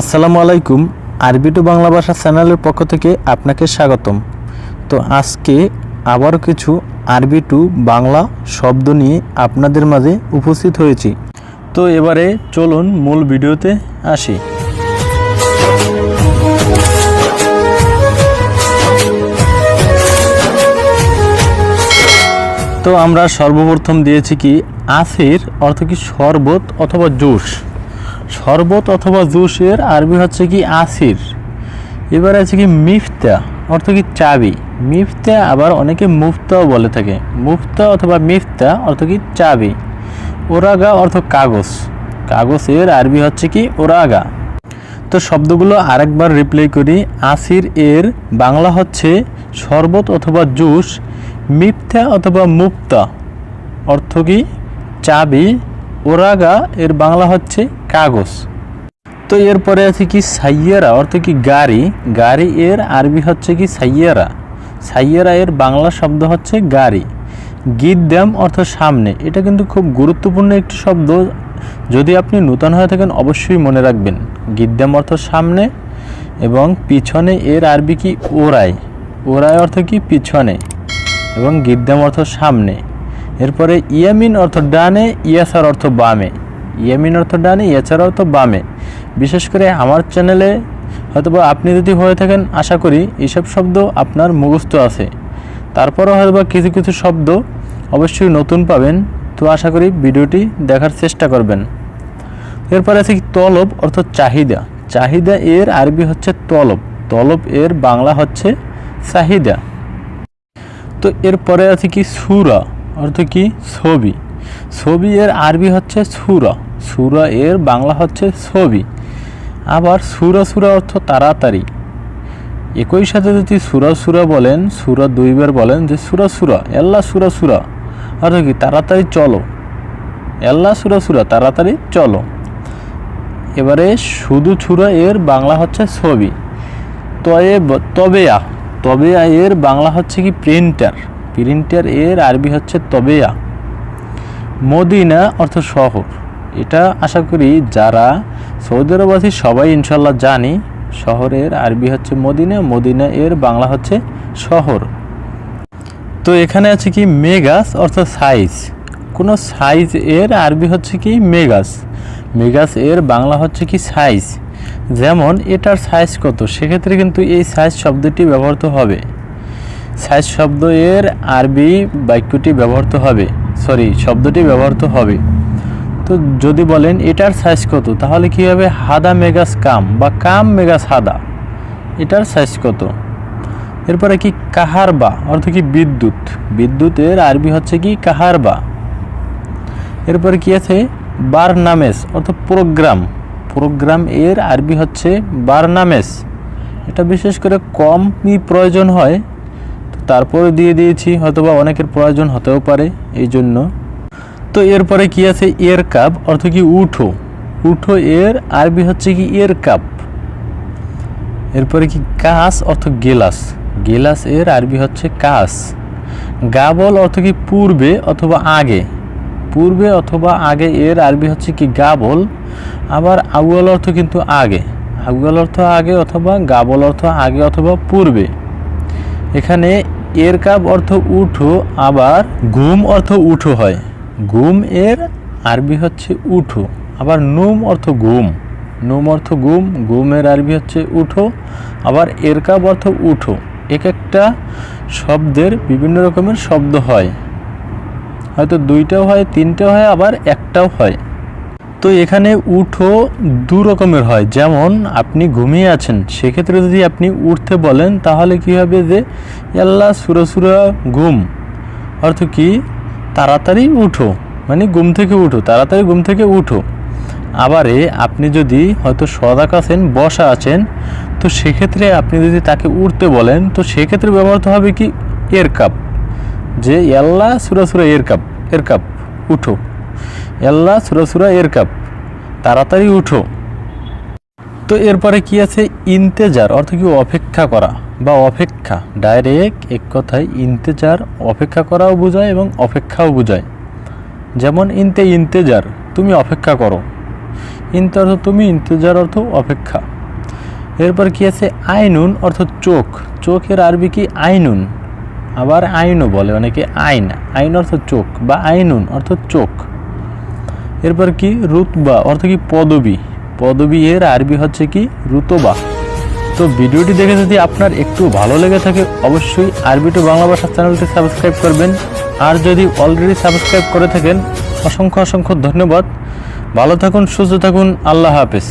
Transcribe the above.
আসসালামু আলাইকুম। আরবি টু বাংলা ভাষা চ্যানেলের পক্ষ থেকে আপনাকে স্বাগতম। তো আজকে আবারও কিছু আরবি টু বাংলা শব্দ নিয়ে আপনাদের মাঝে উপস্থিত হয়েছি। তো এবারে চলুন মূল ভিডিওতে আসি। তো আমরা সর্বপ্রথম দিয়েছি কি আসির অর্থ কি শরবত অথবা জুস? শরবত অথবা জুসের আরবি হচ্ছে কি আসির। এবার আছে কি মিফতা, অর্থ কি চাবি। মিফতা আবার অনেকে মুফতাও বলে থাকে। মুফতা অথবা মিফতা অর্থ কি চাবি। ওরাগা অর্থ কাগজ। কাগজের আরবি হচ্ছে কি ওরাগা। তো শব্দগুলো আরেকবার রিপ্লাই করি। আসির এর বাংলা হচ্ছে শরবত অথবা জুস মিথ্যা অথবা মুক্তা অর্থ কি চাবি। ওরাগা, এর বাংলা হচ্ছে কাগজ। তো এরপরে আছে কি সাইয়ারা, অর্থ কি গাড়ি। গাড়ি এর আরবি হচ্ছে কি সাইয়ারা। সাইয়ারা এর বাংলা শব্দ হচ্ছে গাড়ি। গিদ্দাম অর্থ সামনে। এটা কিন্তু খুব গুরুত্বপূর্ণ একটি শব্দ। যদি আপনি নূতন হয়ে থাকেন, অবশ্যই মনে রাখবেন। গিদ্দাম অর্থ সামনে এবং পিছনে এর আরবি কি ওরাই। ওরাই অর্থ কি পিছনে এবং গিদ্দাম অর্থ সামনে। এরপরে ইয়ামিন অর্থ ডানে, ইয়াসার অর্থ বামে। ইয়ামিন অর্থ ডানে, ইয়াসার অর্থ বামে। বিশেষ করে আমার চ্যানেলে হয়তোবা আপনি যদি হয়ে থাকেন, আশা করি এইসব শব্দ আপনার মুখস্থ আছে। তারপরও হয়তোবা কিছু কিছু শব্দ অবশ্যই নতুন পাবেন, তো আশা করি ভিডিওটি দেখার চেষ্টা করবেন। এরপরে আছে তলব অর্থ চাহিদা। চাহিদা এর আরবি হচ্ছে তলব। তলব এর বাংলা হচ্ছে চাহিদা। তো এরপরে আছে কি সুরা। অর্থ কি? ছবি। ছবি এর আরবি হচ্ছে সুরা। সুরা এর বাংলা হচ্ছে ছবি। আবার সুরা সুরা অর্থ তাড়াতাড়ি। একই সাথে যদি সুরা সুরা বলেন, সুরা দুইবার বলেন যে সুরা সুরা এল্লা সুরা সুরা, অর্থ কি? তাড়াতাড়ি চলো। এল্লা সুরা সুরা, তাড়াতাড়ি চলো। এবারে শুধু ছুরা এর বাংলা হচ্ছে ছবি। তয়ে তবেয়া। তবেয়া এর বাংলা হচ্ছে কি? প্রিন্টার প্রিন্টার এর আরবি হচ্ছে তবেয়া। মদিনা অর্থ শহর। এটা আশা করি যারা সৌদি আরব আছি সবাই ইনশাল্লাহ জানি, শহরের আরবি হচ্ছে মদিনা মদিনা এর বাংলা হচ্ছে শহর। তো এখানে আছে কি মেগাস অর্থাৎ সাইজ। কোনো সাইজ এর আরবি হচ্ছে কি মেগাস। মেগাস এর বাংলা হচ্ছে কি সাইজ। যেমন এটার সাইজ কত, সেক্ষেত্রে কিন্তু এই সাইজ শব্দটি ব্যবহৃত হবে। সাইজ শব্দ এর আরবি বাক্যটি ব্যবহৃত হবে। সরি শব্দটি ব্যবহৃত হবে। তো যদি বলেন, এটার সাইজ কত? তাহলে কি হবে? হাদা মেগাস কাম বা কাম মেগাস হাদা এটার সাইজ কত? এরপরে কি কাহারবা অর্থ কি বিদ্যুৎ। বিদ্যুতের আরবি হচ্ছে কি কাহারবা এরপরে কি আছে? বারনামেস অর্থ প্রোগ্রাম প্রোগ্রাম এর আরবি হচ্ছে বারনামেস এটা বিশেষ করে কমই প্রয়োজন হয়। তারপরে দিয়ে দিয়েছি, হয়তোবা অনেকের প্রয়োজন হতেও পারে এই জন্য। তো এরপরে কি আছে? এর কাপ, অর্থ কি উঠো? উঠো এর, আরবি হচ্ছে কি এর কাপ। এরপরে কি কাস, অর্থ গেলাস। গেলাস এর, আরবি হচ্ছে কাস। গাবল, অর্থ কি পূর্বে অথবা আগে। পূর্বে অথবা আগে এর, আরবি হচ্ছে কি গাবল। আবার আউয়াল অর্থ কিন্তু আগে। আউয়াল অর্থ আগে অথবা গাবল অর্থ আগে অথবা পূর্বে। এখানে এর কাপ অর্থ উঠো, আবার ঘুম অর্থ উঠো হয়। ঘুম এর আরবি হচ্ছে উঠো, আবার নুম অর্থ ঘুম নুম অর্থ গুম ঘুমের আরবি হচ্ছে উঠো, আবার এর কাপ অর্থ উঠো। এক একটা শব্দের বিভিন্ন রকমের শব্দ হয়। হয়তো দুইটাও হয়, তিনটাও হয়, আবার একটাও হয়। তো এখানে উঠো দু রকমের হয়। যেমন, আপনি ঘুমিয়ে আছেন, সেক্ষেত্রে যদি আপনি উঠতে বলেন, তাহলে কি হবে যে আল্লাহ সুরা সুরা, ঘুম। অর্থ কি? তাড়াতাড়ি উঠো মানে ঘুম থেকে উঠো, তাড়াতাড়ি ঘুম থেকে উঠো। আবারে আপনি যদি হয়তো সদাক আছেন, বসা আছেন, তো সেক্ষেত্রে আপনি যদি তাকে উঠতে বলেন, তো সেক্ষেত্রে ব্যবহৃত হবে কি? এর কাপ। যে এল্লা সুরা সুরা, এর কাপ এর কাপ, উঠো। এল্লা, সুরা সুরা এর কাপ তাড়াতাড়ি উঠো। তো এরপরে কি আছে? ইন্তেজার, অর্থ কি অপেক্ষা করা বা অপেক্ষা। ডাইরেক্ট এক কথায় ইন্তেজার, অপেক্ষা করাও বোঝায় এবং অপেক্ষাও বোঝায়। যেমন, ইনতে ইন্তেজার, তুমি অপেক্ষা করো। ইন্ত অর্থ তুমি, ইন্তেজার অর্থ অপেক্ষা। এরপর কি আছে? আইনুন, অর্থ চোখ। চোখের আরবি কি? আইনুন। আবার আইনও বলে অনেকে আইন। আইন অর্থ চোখ বা আইনুন অর্থ চোখ। এরপর কি রুতবা, অর্থ কি পদবী? পদবী এর আরবি হচ্ছে কি রুতবা। তো ভিডিওটি দেখে যদি আপনার একটু ভালো লেগে থাকে, অবশ্যই আরবি টু বাংলা ভাষা চ্যানেলটি সাবস্ক্রাইব করবেন। আর যদি অলরেডি সাবস্ক্রাইব করে থাকেন, অসংখ্য অসংখ্য ধন্যবাদ। ভালো থাকুন, সুস্থ থাকুন, আল্লাহ হাফেজ।